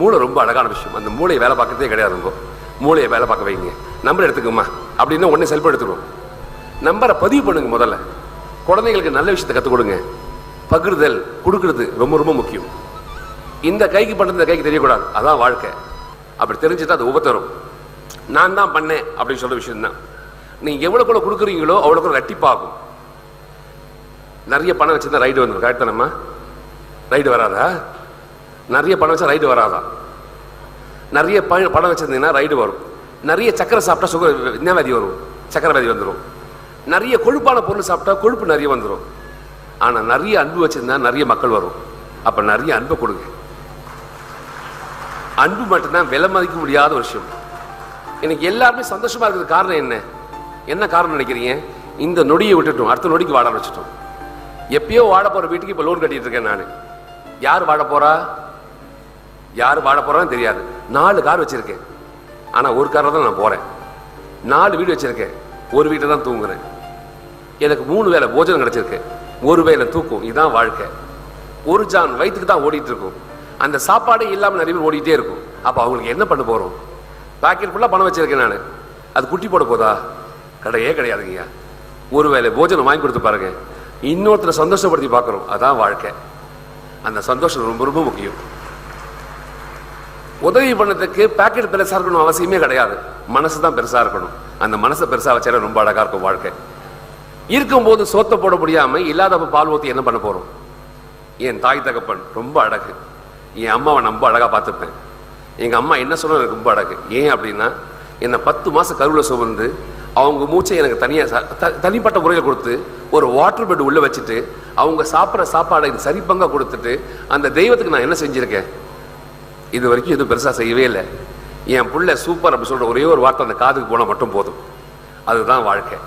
மூளை ரொம்ப அழகான விஷயம். அந்த மூளையை வேலை பார்க்கறதே கிடையாது ரொம்ப மூளையை வேலை பார்க்க வைங்க. நம்பர் எடுத்துக்கோமா அப்படின்னா உடனே செல்ஃபோன் எடுத்துக்கோங்க நம்பரை பதிவு பண்ணுங்க முதல்ல. குழந்தைங்களுக்கு நல்ல விஷயத்தை கற்றுக் கொடுங்க. பகிர்தல் கொடுக்கறது ரொம்ப ரொம்ப முக்கியம். இந்த கைக்கு பண்ணுறது இந்த கைக்கு தெரியக்கூடாது. அதான் வாழ்க்கை. அப்படி தெரிஞ்சுட்டா அது உபத்தரும். நான் தான் பண்ணேன் அப்படின்னு சொல்ற விஷயம் தான் நீ எவ்வளவு கூட கொடுக்குறீங்களோ அவ்வளோ கூட ரெட்டிப்பாகும் நிறைய பணம் வச்சுருந்தா ரைடு வந்துடும் கரெக்ட் தானம்மா? ரைடு வராதா? நிறைய பணம் வச்சா ரைடு வராதா? நிறைய ப- பணம் வச்சிருந்தீங்கன்னா ரைடு வரும். நிறைய சக்கரை சாப்பிட்டா சுகர் என்ன வியாதி வரும்? சக்கரை வியாதி வந்துடும் நிறைய கொழுப்பான பொருள் சாப்பிட்டா கொழுப்பு நிறைய வந்துடும் ஆனால் நிறைய அன்பு வச்சிருந்தா நிறைய மக்கள் வரும். அப்போ நிறைய அன்பை கொடுங்க. அன்பு மட்டும்தான் விலை மதிக்க முடியாத விஷயம். எனக்கு எல்லாருமே சந்தோஷமா இருக்கிறது காரணம் என்ன? என்ன காரணம் நினைக்கிறீங்க? இந்த நொடியை விட்டுட்டோம். அடுத்த நொடிக்கு வாட வச்சுட்டோம். எப்பயோ வாட போற வீட்டுக்கு இப்போ லோன் கட்டிட்டு இருக்கேன் நான். யார் வாட போறா யார் வாட போறான்னு தெரியாது. நாலு கார் வச்சிருக்கேன். ஆனா ஒரு காரில் தான் நான் போறேன். நாலு வீடு வச்சிருக்கேன். ஒரு வீட்டில் தான் தூங்குறேன். எனக்கு மூணு வேளை போஜனம் கிடச்சிருக்கு. ஒரு வேளை தூக்கும். இதுதான் வாழ்க்கை. ஒரு ஜான் வயிற்றுக்கு தான் ஓடிட்டு இருக்கும். அந்த சாப்பாடே இல்லாமல் நிறைய பேர் ஓடிட்டே இருக்கும். அப்போ அவங்களுக்கு என்ன பண்ண போறோம்? பாக்கெட் ஃபுல்லாக பணம் வச்சிருக்கேன் நான். அது குட்டி போட போதா? கிடையே கிடையாதுங்கய்யா. ஒரு வேளை போஜனம் வாங்கி கொடுத்து பாருங்க. இன்னொருத்தரை சந்தோஷப்படுத்தி பார்க்குறோம் அதான் வாழ்க்கை. அந்த சந்தோஷம் ரொம்ப ரொம்ப முக்கியம். உதவி பண்ணதுக்கு பாக்கெட் பெருசா இருக்கணும் அவசியமே கிடையாது. மனசு தான் பெருசா இருக்கணும். அந்த மனசை பெருசா வச்சாலே ரொம்ப அழகா இருக்கும் வாழ்க்கை. இருக்கும்போது சோத்த போட முடியாம இல்லாதப்ப பால் ஊத்தி என்ன பண்ண போறோம்? என் தாய் தகப்பன் ரொம்ப அழகு. என் அம்மாவை ரொம்ப அழகா பார்த்துப்பேன். எங்க அம்மா என்ன சொன்னா எனக்கு ரொம்ப அழகு. ஏன் அப்படின்னா என்னை பத்து மாசம் கருவில் சுமந்து அவங்க மூச்சை எனக்கு தனியா தனிப்பட்ட முறையில் கொடுத்து ஒரு வாட்டர் பெட் உள்ள வச்சுட்டு அவங்க சாப்பிட்ற சாப்பாடை சரிப்பங்காக கொடுத்துட்டு அந்த தெய்வத்துக்கு நான் என்ன செஞ்சிருக்கேன்? இது வரைக்கும் எதுவும் பெருசாக செய்யவே இல்லை. என் பிள்ளை சூப்பர் அப்படி சொல்கிற ஒரே ஒரு வார்த்தை அந்த காதுக்கு போனால் மட்டும் போதும். அதுதான் வாழ்க்கை.